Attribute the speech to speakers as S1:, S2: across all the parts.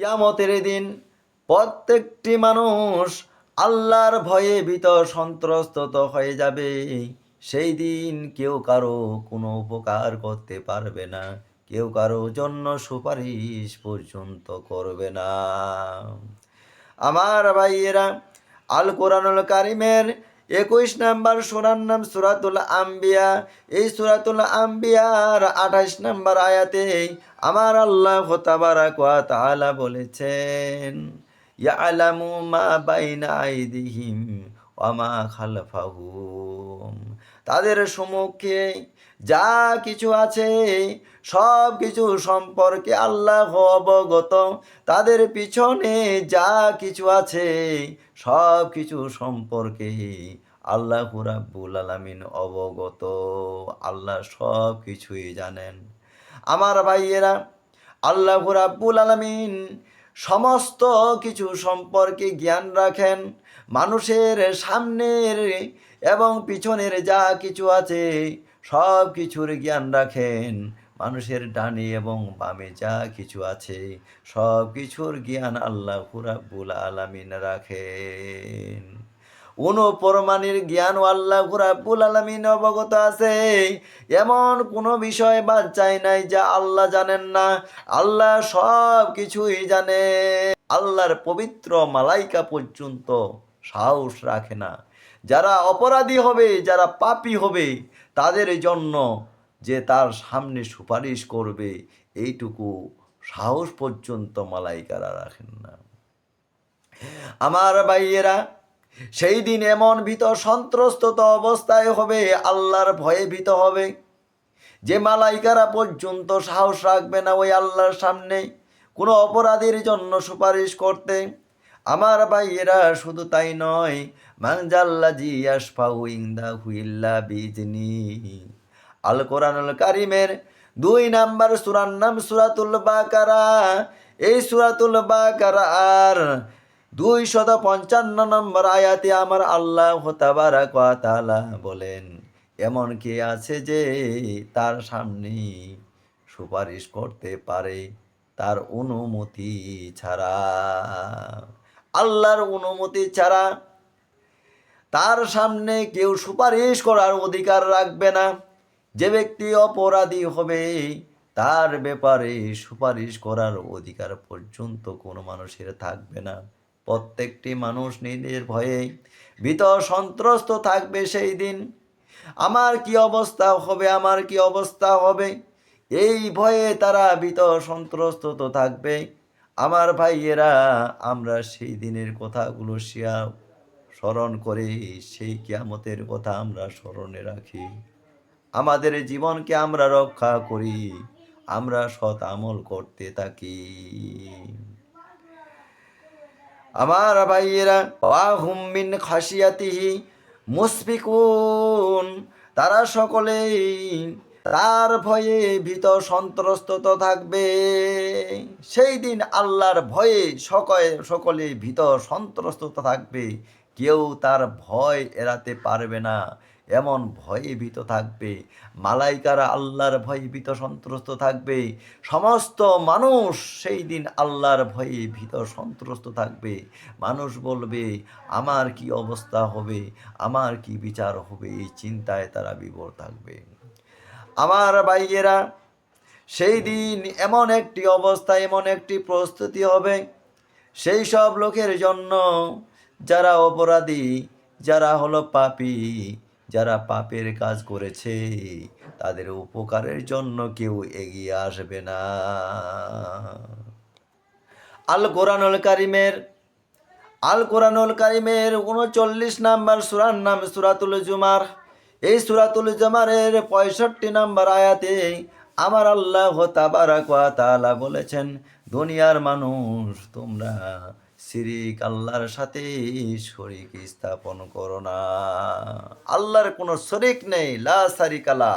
S1: কিয়ামতের দিন প্রত্যেকটি মানুষ আল্লাহর ভয়ে ভীত সন্ত্রস্ত হয়ে যাবে। সেই দিন কেউ কারও কোনো উপকার করতে পারবে না। কেউ কারও জন্য সুপারিশ পর্যন্ত করবে না। আমার ভাইয়েরা, আল কোরআনুল কারিমের একুশ নাম্বার সুরার নাম সুরাতুল আম্বিয়া। এই সুরাতুল আম্বিয়ার আঠাশ নাম্বার আয়াতে আমার আল্লাহ তাবারাক তাআলা বলেছেন, ইয়ালামু মা বাইনা আইদিহিম ওয়া মা খালফাহুম। তাদের সম্মুখে যা কিছু আছে, সব কিছু সম্পর্কে আল্লাহ অবগত। তাদের পিছনে যা কিছু আছে, সব কিছু সম্পর্কে আল্লাহ রাব্বুল আলামিন অবগত। আল্লাহ সব কিছুই জানেন। আমার ভাইয়েরা, আল্লাহ রাব্বুল আলামিন সমস্ত কিছু সম্পর্কে জ্ঞান রাখেন। মানুষের সামনের এবং পিছনের যা কিছু আছে, সব কিছুর জ্ঞান রাখেন। মানুষের ডানে এবং বামে যা কিছু আছে, সব কিছুর জ্ঞান আল্লাহ রাব্বুল আলামিন রাখেন। অনুপরমাণের জ্ঞান ও আল্লাহ রাব্বুল আলামিন অবগত আছে। এমন কোনো বিষয় বাদ চাই নাই যা আল্লাহ জানেন না। আল্লাহ সব কিছুই জানে। আল্লাহর পবিত্র মালাইকা পর্যন্ত সাহস রাখে না। যারা অপরাধী হবে, যারা পাপি হবে, তাদের জন্য যে তার সামনে সুপারিশ করবে, এইটুকু সাহস পর্যন্ত মালাইকারা রাখেন না। আমার ভাইয়েরা সেই দিন এমন ভীত সন্ত্রস্ত অবস্থায় হবে, আল্লাহর ভয়ে ভীত হবে। যে মালাইকারা পর্যন্ত সাহস রাখবে না ওই আল্লাহর সামনে, কোনো অপরাধীর জন্য সুপারিশ করতে। আমার ভাইয়েরা, শুধু তাই নয় মাংজাল্লা জি আশফাউ ইংদা হুইল্লা বিজনি। আল কোরআনুল কারিমের দুই নাম্বার সুরার নাম সুরাতুল বাকারা। এই সুরাতুল বাকারা আর দুই শত পঞ্চান্ন নম্বর আয়াতে আমার আল্লাহ তাবারাক ওয়া তাআলা বলেন, এমন কে আছে যে তার সামনে সুপারিশ করতে পারে? তার অনুমতি ছাড়া। আল্লাহর অনুমতি ছাড়া তার সামনে কেউ সুপারিশ করার অধিকার রাখবে না। যে ব্যক্তি অপরাধী হবে, তার ব্যাপারে সুপারিশ করার অধিকার পর্যন্ত কোনো মানুষের থাকবে না। প্রত্যেকটি মানুষ নিজের ভয়ে ভীত সন্ত্রস্ত থাকবে সেই দিন। আমার কি অবস্থা হবে, আমার কি অবস্থা হবে? এই ভয়ে তারা ভীত সন্ত্রস্ত তো থাকবে। আমার ভাইয়েরা, আমরা সেই দিনের কথাগুলো শিয়া স্মরণ করে, সেই কিয়ামতের কথা আমরা স্মরণে রাখি। আমাদের জীবনকে আমরা রক্ষা করি, আমরা সৎ আমল করতে থাকি। আমার ভাইয়েরা, ওয়াহুম খাসিয়াতিহি মুসফিকুন। তারা সকলেই তার ভয়ে ভীত সন্ত্রস্ত থাকবে। সেই দিন আল্লাহর ভয়ে সকলে সকলে ভীত সন্ত্রস্ত থাকবে। কেউ তার ভয় এড়াতে পারবে না। এমন ভয়ে ভীত থাকবে, মালাইকারা আল্লাহর ভয়ে ভীত সন্ত্রস্ত থাকবে, সমস্ত মানুষ সেই দিন আল্লাহর ভয়ে ভীত সন্ত্রস্ত থাকবে। মানুষ বলবে, আমার কি অবস্থা হবে? আমার কি বিচার হবে? এই চিন্তায় তারা বিভোর থাকবে। আমার ভাইয়েরা, সেই দিন এমন একটি অবস্থা, এমন একটি প্রস্তুতি হবে, সেই সব লোকের জন্য যারা অপরাধী, যারা হলো পাপী যারা পাপের কাজ করেছে, তাদের উপকারের জন্য কেউ এগিয়ে আসবে না। আল কোরআনুল কারিমের, আল কোরআনুল কারিমের উনচল্লিশ নাম্বার সুরার নাম সুরাতুল জুমার। এই সুরাতুল জুমারের পঁয়ষট্টি নাম্বার আয়াতে আমার আল্লাহ তাআলা বলেছেন, দুনিয়ার মানুষ, তোমরা শিরিক আল্লাহর সাথে শরিক স্থাপন করো না। আল্লাহর কোনো শরিক নেই, লা সারিকালা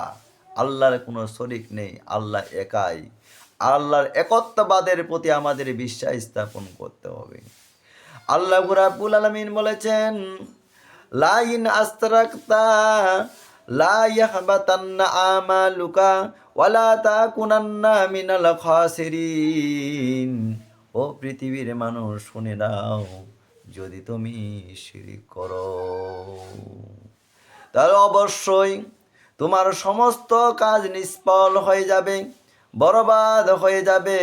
S1: আল্লাহর কোনো শরিক নেই, আল্লাহ একাই। আল্লাহর একত্ববাদের প্রতি আমাদের বিশ্বাস স্থাপন করতে হবে। আল্লাহ রাব্বুল আলামিন বলেছেন, লাইন আস্তারাকতা আমালুকা ওয়ালা ও পৃথিবীর মানুষ, শুনে দাও যদি তুমি শিরিক করো। তাহলে অবশ্যই তোমার সমস্ত কাজ নিষ্ফল হয়ে যাবে, বরবাদ হয়ে যাবে।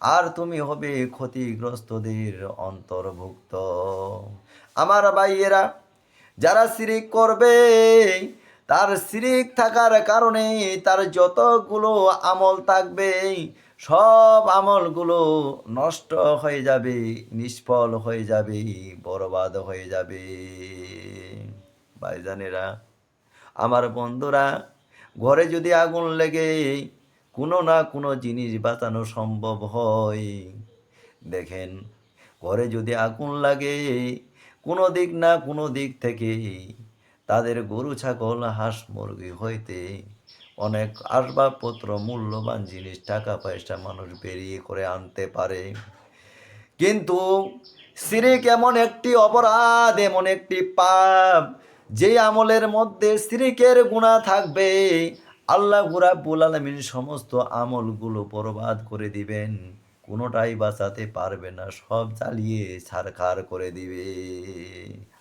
S1: আর তুমি হবে ক্ষতিগ্রস্তদের অন্তর্ভুক্ত। আমার ভাইয়েরা, যারা শিরিক করবে, তার শিরিক থাকার কারণে তার যতগুলো আমল থাকবে, সব আমলগুলো নষ্ট হয়ে যাবে, নিষ্ফল হয়ে যাবে, বরবাদ হয়ে যাবে। ভাইজানেরা, আমার বন্ধুরা, ঘরে যদি আগুন লেগে কোনো না কোনো জিনিস বাঁচানো সম্ভব হয়। দেখেন, ঘরে যদি আগুন লাগে কোনো দিক না কোনো দিক থেকে, তাদের গরু, ছাগল, হাঁস, মুরগি হইতে অনেক আসবাবপত্র, মূল্যবান জিনিস, টাকা পয়সা মানুষ বেরিয়ে করে আনতে পারে। কিন্তু সিরিক এমন একটি অপরাধ, এমন একটি পাপ যে আমলের মধ্যে সিরিকের গুণা থাকবে, আল্লাহ রাব্বুল আলামিন সমস্ত আমলগুলো বরবাদ করে দিবেন। কোনোটাই বাঁচাতে পারবে না, সব চালিয়ে ছারখার করে দিবে।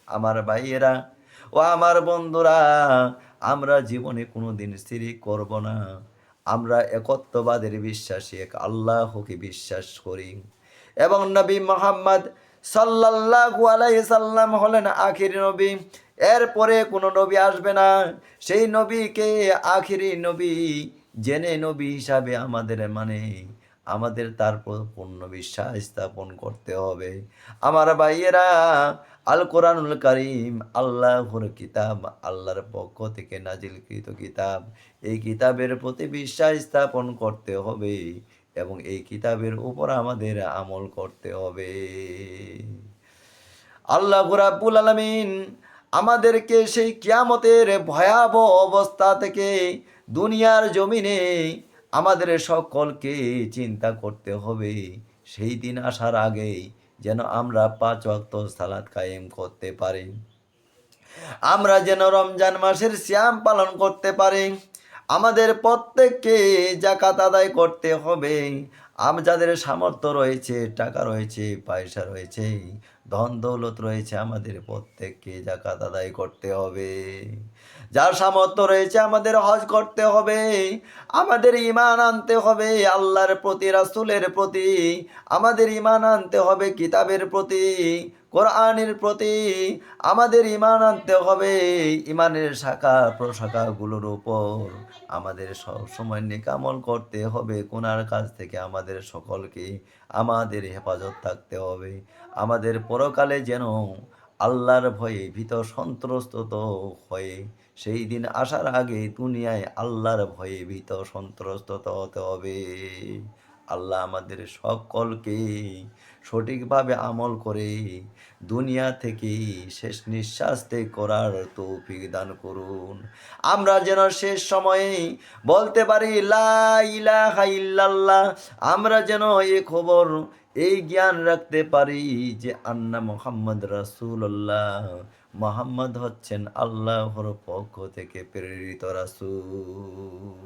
S1: আমার ভাইয়েরা ও আমার বন্ধুরা, আমরা জীবনে কোনো দিন সিরিক করব না। আমরা একত্ববাদের বিশ্বাসী, এক আল্লাহকে বিশ্বাস করি। এবং নবী মোহাম্মদ সাল্লাল্লাহু আলাইহি সাল্লাম হলেন আখির নবী। এরপরে কোনো নবী আসবে না। সেই নবীকে আখিরি নবী জেনে নবী হিসাবে আমাদের মানে আমাদের তার পূর্ণ বিশ্বাস স্থাপন করতে হবে। আমার ভাইয়েরা আল কোরআনুল করিম আল্লাহর কিতাব, আল্লাহর পক্ষ থেকে নাজিলকৃত কিতাব। এই কিতাবের প্রতি বিশ্বাস স্থাপন করতে হবে। এবং এই কিতাবের উপর আমাদের আমল করতে হবে। আল্লাহ রাব্বুল আলামিন আমাদেরকে সেই কিয়ামতের ভয়াবহ অবস্থা থেকে দুনিয়ার জমিনে আমাদের সকলকে চিন্তা করতে হবে। সেই দিন আসার আগেই যেন আমরা পাঁচ ওয়াক্ত সালাত কায়েম করতে পারি। আমরা যেন রমজান মাসের শ্যাম পালন করতে পারি। আমাদের প্রত্যেককে জাকাত আদায় করতে হবে। আম যাদের সামর্থ্য রয়েছে, টাকা রয়েছে, পয়সা রয়েছে, ধন দৌলত রয়েছে, আমাদের প্রত্যেককে জাকাত আদায় করতে হবে। যার সামর্থ্য রয়েছে, আমাদের হজ করতে হবে। আমাদের ইমান আনতে হবে, আল্লাহর প্রতি, রাসুলের প্রতি, আমাদের ইমান আনতে হবে, কিতাবের প্রতি। কোরআনের প্রতি আমাদের ইমান আনতে হবে। ইমানের শাখা, প্রশাখাগুলোর উপর আমাদের সব সময় নিকামল করতে হবে। কোনার কাছ থেকে আমাদের সকলকে আমাদের হেফাজত থাকতে হবে। আমাদের পরকালে যেন আল্লাহর ভয়ে ভীত সন্ত্রস্ত হয়ে, সেই দিন আসার আগে দুনিয়ায় আল্লাহর ভয়ে ভীত সন্ত্রস্ত হতে হবে। আল্লাহ আমাদের সকলকে সঠিকভাবে আমল করে দুনিয়া থেকে শেষ নিঃশ্বাস ত্যাগ করার তৌফিক দান করুন। আমরা যেন শেষ সময়ে বলতে পারি ইল্লাল্লাহ। আমরা যেন এ খবর এই জ্ঞান রাখতে পারি যে আন্না মোহাম্মদ রাসূলুল্লাহ। মোহাম্মদ হচ্ছেন আল্লাহর পক্ষ থেকে প্রেরিত রাসূল।